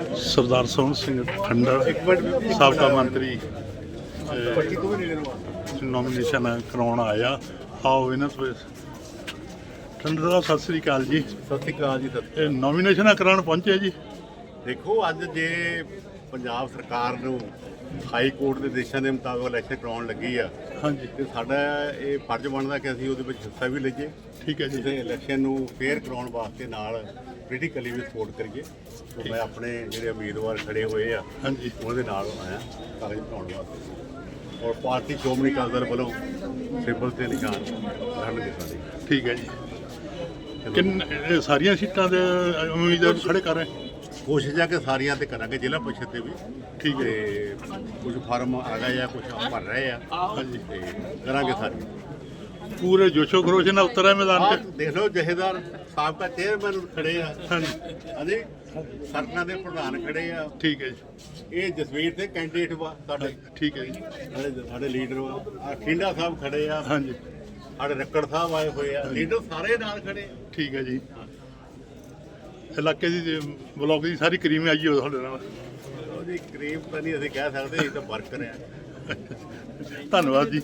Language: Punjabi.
ਸਰਦਾਰ ਸੋਹਣ ਸਿੰਘ ਖੰਡਰ ਸਾਬਕਾ ਮੰਤਰੀ ਨੋਮੀਨੇਸ਼ਨ ਕਰਾਉਣ ਆਇਆ। ਆਓ ਇਹਨਾਂ ਤੋਂ ਖੰਡਰ ਦਾ ਸਤਿ ਸ੍ਰੀ ਅਕਾਲ ਜੀ। ਸਤਿ ਸ਼੍ਰੀ ਅਕਾਲ ਜੀ ਇਹ ਨੋਮੀਨੇਸ਼ਨ ਕਰਾਉਣ ਪਹੁੰਚੇ ਜੀ। ਦੇਖੋ ਅੱਜ ਜੇ ਪੰਜਾਬ ਸਰਕਾਰ ਨੂੰ ਹਾਈ ਕੋਰਟ ਦੇ ਦੇਸ਼ਾਂ ਦੇ ਮੁਤਾਬਕ ਇਲੈਕਸ਼ਨ ਕਰਾਉਣ ਲੱਗੀ ਆ। ਹਾਂਜੀ। ਤੇ ਸਾਡਾ ਇਹ ਫਰਜ਼ ਬਣਦਾ ਕਿ ਅਸੀਂ ਉਹਦੇ ਵਿੱਚ ਹਿੱਸਾ ਵੀ ਲਈਏ। ਠੀਕ ਹੈ ਜੀ। ਤੇ ਇਲੈਕਸ਼ਨ ਨੂੰ ਫੇਅਰ ਕਰਾਉਣ ਵਾਸਤੇ ਨਾਲ ਪੋਲੀਟੀਕਲੀ ਵੀ ਸਪੋਰਟ ਕਰੀਏ। ਤੇ ਮੈਂ ਆਪਣੇ ਜਿਹੜੇ ਉਮੀਦਵਾਰ ਖੜੇ ਹੋਏ ਆ ਹਾਂਜੀ। ਉਹਦੇ ਨਾਲ ਆਇਆ ਕਾਗਜ਼ ਬਣਾਉਣ ਵਾਸਤੇ। ਔਰ ਪਾਰਟੀ ਸ਼੍ਰੋਮਣੀ ਅਕਾਲੀ ਦਲ ਵੱਲੋਂ ਸਿੰਬਲ ਤੇ ਨਿਸ਼ਾਨ ਰਹਿਣਗੇ ਸਾਡੇ ਠੀਕ ਹੈ ਜੀ। ਕਿੰਨ ਸਾਰੀਆਂ ਸੀਟਾਂ ਦੇ ਉਮੀਦਵਾਰ ਖੜੇ ਕਰ ਰਹੇ? ਕੋਸ਼ਿਸ਼ ਆ ਕਿ ਸਾਰੀਆਂ ਤੇ ਕਰਾਂਗੇ ਜ਼ਿਲ੍ਹਾ ਪਰਿਸ਼ਦ ਤੇ ਵੀ। ਠੀਕ ਹੈ। ਤੇ ਕੁਝ ਫਾਰਮ ਆ ਗਏ ਆ ਕੁਝ ਭਰ ਰਹੇ ਆ। ਹਾਂਜੀ ਤੇ ਕਰਾਂਗੇ ਸਾਰੀਆਂ। ਪੂਰੇ ਜੋਸ਼ੋ ਖਰੋਸ਼ ਨਾਲ ਉਤਰਿਆ ਮੈਦਾਨ 'ਚ। ਦੇਖ ਲਓ ਜਹੇਦਾਰ ਸਾਬਕਾ ਚੇਅਰਮੈਨ ਖੜੇ ਆ। ਹਾਂਜੀ। ਹਾਂਜੀ। ਸਰਕਾਰ ਦੇ ਪ੍ਰਧਾਨ ਖੜੇ ਆ। ਠੀਕ ਹੈ ਜੀ। ਇਹ ਜਸਵੀਰ ਤੇ ਕੈਂਡੀਡੇਟ ਵਾ ਸਾਡੇ ਠੀਕ ਹੈ ਜੀ। ਸਾਡੇ ਸਾਡੇ ਲੀਡਰ ਵਾ। ਆ ਖਿੰਡਾ ਸਾਹਿਬ ਖੜੇ ਆ। ਹਾਂਜੀ। ਸਾਡੇ ਰੱਕੜ ਸਾਹਿਬ ਆਏ ਹੋਏ ਆ। ਲੀਡਰ ਸਾਰੇ ਨਾਲ ਖੜੇ। ਠੀਕ ਹੈ ਜੀ। ਇਲਾਕੇ ਦੀ ਬਲੌਕ ਦੀ ਸਾਰੀ ਕਰੀਮ ਆਈ ਹੋ ਤੁਹਾਡੇ ਨਾਲ। ਉਹਦੀ ਕਰੀਮ ਤਾਂ ਨਹੀਂ ਅਸੀਂ ਕਹਿ ਸਕਦੇ ਇਹ ਤਾਂ ਵਰਕਰ ਆ ਧੰਨਵਾਦ ਜੀ।